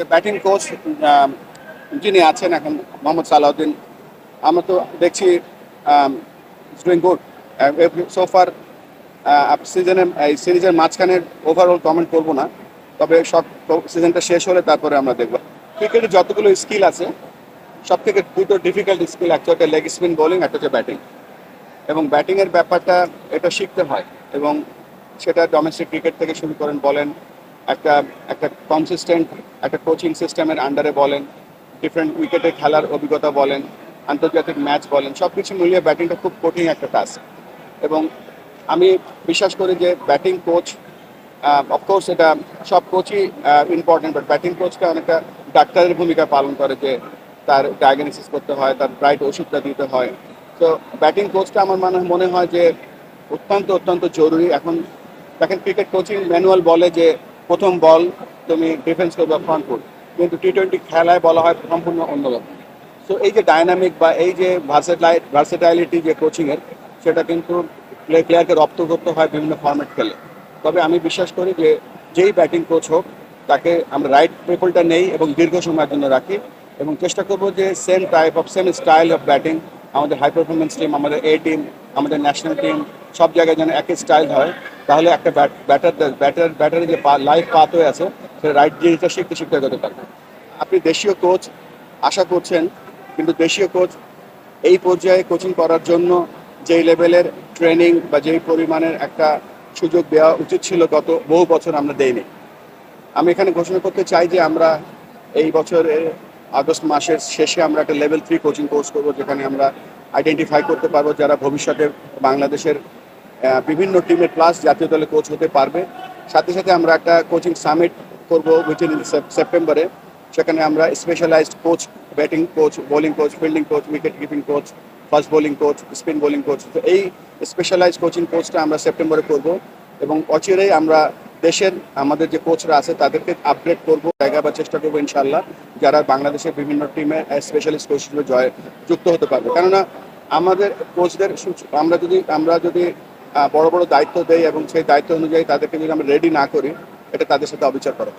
যে batting coach যিনি আছেন এখন মোহাম্মদ সালাউদ্দিন, আমরা তো দেখছি ডুইং গুড সোফার সিজনে এই সিরিজের মাঝখানের ওভারঅল কমেন্ট করব না, তবে সব সিজনটা শেষ হলে তারপরে আমরা দেখব। ক্রিকেটে যতগুলো স্কিল আছে সব থেকে দুটো ডিফিকাল্ট স্কিল একটা হচ্ছে লেগ স্পিন বোলিং একটা হচ্ছে ব্যাটিং এবং ব্যাটিংয়ের ব্যাপারটা এটা শিখতে হয়, এবং সেটা ডোমেস্টিক ক্রিকেট থেকে শুরু করেন, বলেন একটা একটা কনসিস্টেন্ট একটা কোচিং সিস্টেমের আন্ডারে বলেন ডিফারেন্ট উইকেটে খেলার অভিজ্ঞতা বলেন, আন্তর্জাতিক ম্যাচ বলেন সব কিছু মিলিয়ে ব্যাটিংটা খুব কঠিন একটা টাস্ক এবং আমি বিশ্বাস করি যে ব্যাটিং কোচ অফকোর্স এটা সব কোচই ইম্পর্টেন্ট বাট ব্যাটিং কোচটা অনেকটা ডাক্তারের ভূমিকা পালন করে যে তার ডায়াগনোসিস করতে হয়, তার রাইট ওষুধটা দিতে হয়। তো ব্যাটিং কোচটা আমার মনে মনে হয় যে অত্যন্ত অত্যন্ত জরুরি। এখন দেখেন ক্রিকেট কোচিং ম্যানুয়াল বলে যে প্রথম বল তুমি ডিফেন্স করবে ফ্রন্ট ফুট কিন্তু টি টোয়েন্টি খেলায় বলা হয় সম্পূর্ণ অন্যরকম সো এই যে ডায়নামিক বা এই যে ভার্সেটাইল ভার্সেটাইলিটি যে কোচিংয়ের সেটা কিন্তু প্লেয়ারকে রপ্ত করতে হয় বিভিন্ন ফর্ম্যাট খেলে। তবে আমি বিশ্বাস করি যে, যেই ব্যাটিং কোচ হোক, তাকে আমরা রাইট পিপলটা নেই এবং দীর্ঘ সময়ের জন্য রাখি। এবং চেষ্টা করব যে same type of same style of batting আমাদের হাই পারফরমেন্স টিম আমাদের এ টিম আমাদের ন্যাশনাল টিম সব জায়গায় যেন একই স্টাইল হয়। তাহলে একটা ব্যাটার ব্যাটার ব্যাটারের যে লাইফ পাথ হয়ে আছে, সে রাইট দিয়ে জিনিসটা শিখতে শিখতে যেতে পারবে। আপনি দেশীয় কোচ আশা করছেন, কিন্তু দেশীয় কোচ এই পর্যায়ে কোচিং করার জন্য যেই লেভেলের ট্রেনিং বা যেই পরিমাণের একটা সুযোগ দেওয়া উচিত ছিল গত বহু বছর আমরা দেইনি। আমি এখানে ঘোষণা করতে চাই যে আমরা এই বছরের আগস্ট মাসের শেষে আমরা একটা লেভেল থ্রি কোচিং কোর্স করব, যেখানে আমরা আইডেন্টিফাই করতে পারব যারা ভবিষ্যতে বাংলাদেশের বিভিন্ন টিমের প্লাস জাতীয় দলে কোচ হতে পারবে। সাথে সাথে আমরা একটা কোচিং সামিট করব উইথিন সেপ্টেম্বরে সেখানে আমরা specialized coach batting coach bowling coach fielding coach wicket keeping coach fast bowling coach spin bowling coach তো এই স্পেশালাইজড কোচিং কোচটা আমরা সেপ্টেম্বরে করব এবং অচিরেই আমরা দেশের আমাদের যে কোচরা আছে, তাদেরকে আপগ্রেড করব জায়গা বা চেষ্টা করব ইনশাল্লাহ যারা বাংলাদেশের বিভিন্ন টিমে স্পেশালিস্ট কোচ হিসেবে জয় যুক্ত হতে পারবে। কেননা আমাদের কোচদের আমরা যদি আমরা যদি বড় বড় দায়িত্ব দেয় এবং সেই দায়িত্ব অনুযায়ী তাদেরকে যদি আমরা রেডি না করি, এটা তাদের সাথে অবিচার করা।